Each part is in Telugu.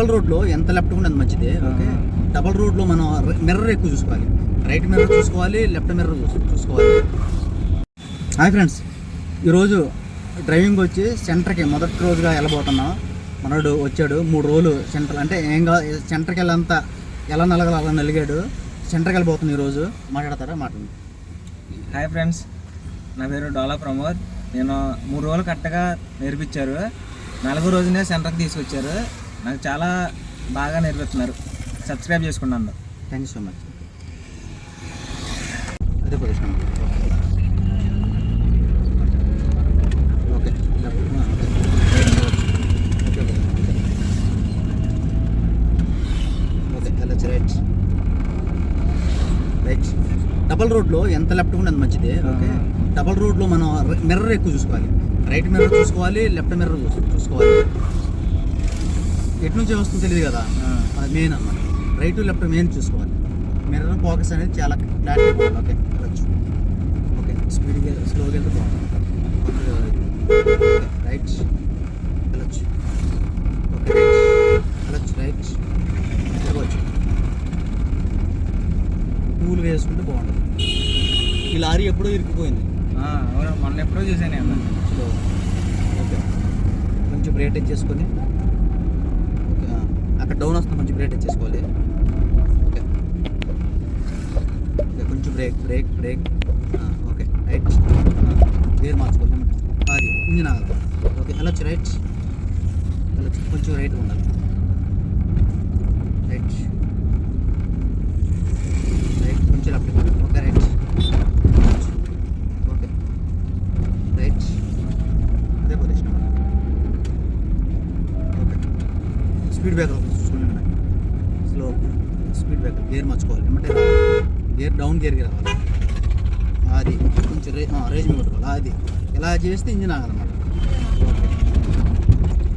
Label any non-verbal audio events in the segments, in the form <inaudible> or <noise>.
డబల్ రోడ్లో ఎంత లెఫ్ట్ అంత మంచిది ఓకే? డబల్ రోడ్లో మనం మిర్రర్ ఎక్కువ చూసుకోవాలి. రైట్ మిర్రర్ <laughs> చూసుకోవాలి లెఫ్ట్ మిర్రర్ చూసుకోవాలి. హాయ్ ఫ్రెండ్స్ ఈరోజు డ్రైవింగ్ వచ్చి సెంటర్కి మొదటి రోజుగా వెళ్ళబోతున్నాం. మనోడు వచ్చాడు మూడు రోజులు సెంటర్ అంటే ఏం కా సెంటర్కి వెళ్ళంతా ఎలా నలగాలి అలా నలిగాడు. సెంటర్కి వెళ్ళిపోతున్నాం ఈరోజు. మాట్లాడతారా? మాట్లాడండి హాయ్ ఫ్రెండ్స్ నా పేరు డోలా ప్రమోద్. నేను మూడు రోజులు కరెక్ట్గా నేర్పించారు. నాలుగో రోజునే సెంటర్కి తీసుకొచ్చారు. నాకు చాలా బాగా నేర్పిస్తున్నారు. సబ్స్క్రైబ్ చేసుకున్నాను థ్యాంక్ యూ సో మచ్ అదే పొజిషన్ ఓకే ఓకే వెళ్ళచ్చు రైట్ రైట్ డబల్ రోడ్లో ఎంత లెఫ్ట్ అంత మంచిది ఓకే డబల్ రోడ్లో మనం మిర్రర్ ఎక్కువ చూసుకోవాలి. రైట్ మిర్రర్ చూసుకోవాలి లెఫ్ట్ మిర్రర్ చూసుకోవాలి. ఎటు నుంచి వస్తుందో తెలియదు కదా. అది మెయిన్ అన్నమాట. రైట్ లెఫ్ట్ మెయిన్ చూసుకోవాలి. మిర్రర్ ఫోకస్ అనేది చాలా అయిపోవాలి ఓకే వెళ్ళచ్చు ఓకే స్పీడ్గా స్లోగా వెళ్తే బాగుంటుంది. రైట్ వెళ్ళచ్చు ఓకే వెళ్ళచ్చు రైట్ వెళ్ళవచ్చు కూల్గా వేసుకుంటే బాగుంటుంది. ఈ లారీ ఎప్పుడో ఇరుక్కుపోయింది. అవును. మొన్న ఎప్పుడో చూసాను ఓకే కొంచెం బ్రేక్ చేసుకొని. అక్కడ డౌన్ వస్తుంది కొంచెం బ్రేక్ చేసుకోవాలి. ఓకే కొంచెం brake brake brake okay right gear మార్చుకోవాలి అది ఇంజిన్ ఆగాలి. ఓకే వెళ్ళొచ్చు రైట్ వెళ్ళొచ్చు కొంచెం రైట్ ఉండాలి. రైట్ రైట్ కొంచెం left okay right okay right అదే పొజిషన్ ఓకే స్పీడ్ బ్రేకర్ చూసుకోండి స్పీడ్ బ్రేకర్ గేర్ మార్చుకోవాలి. ఏమంటే గేర్ డౌన్ గేర్కి రావాలి. అది కొంచెం రే రేజ్ మీద కొట్టుకోవాలి అది. ఇలా చేస్తే ఇంజిన్ ఆగదన్నమాట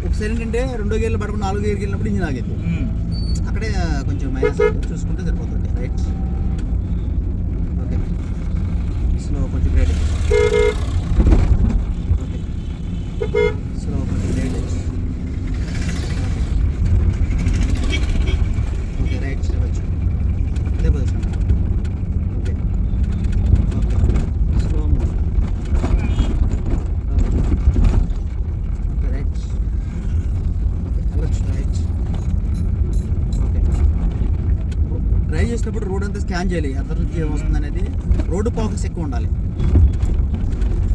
ఒకసారి ఏంటంటే రెండో గేర్లు పడకుండా నాలుగో గేర్కి వెళ్ళినప్పుడు ఇంజిన్ ఆగేది. అక్కడే కొంచెం మైనస్ చూసుకుంటే సరిపోతుంది రైట్ ఓకే స్లో కొంచెం గ్రేట్ ఓకే స్లో కొంచెం గ్రేట్ ఓకే రైట్ ఇవ్వచ్చు అదే position okay okay slow okay right okay వెళ్ళచ్చు రైట్ ఓకే డ్రైవ్ చేసినప్పుడు రోడ్ అంతా స్కాన్ చేయాలి. ఏం వస్తుంది అనేది. రోడ్డు ఫోకస్ ఎక్కువ ఉండాలి.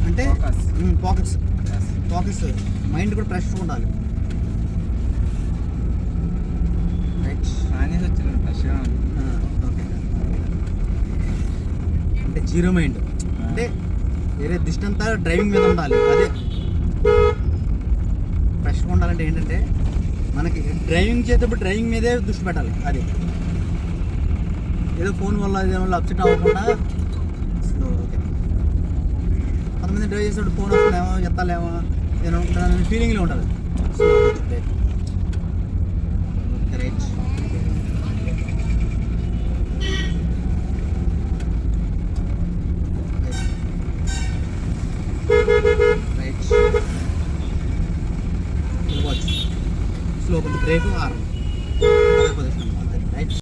అంటే. ఫోకస్ ఫోకస్ మైండ్ కూడా ఫ్రెష్గా ఉండాలి. అంటే జీరో మైండ్. అంటే వేరే దృష్టి అంతా డ్రైవింగ్ మీద ఉండాలి. అదే. ఫ్రెష్గా ఉండాలంటే ఏంటంటే మనకి డ్రైవింగ్ చేసేటప్పుడు డ్రైవింగ్ మీదే దృష్టి పెట్టాలి. అది. ఏదో ఫోన్ వల్ల వల్ల అప్సెట్ అవ్వకుండా. సో ఓకే కొంతమంది డ్రైవ్ చేసేటప్పుడు ఫోన్ వస్తలేమో ఎత్తలేమో నేను అనుకుంటున్నాను ఫీలింగ్లో ఉంటారు. సో స్లో బ్రేక్ ఆరు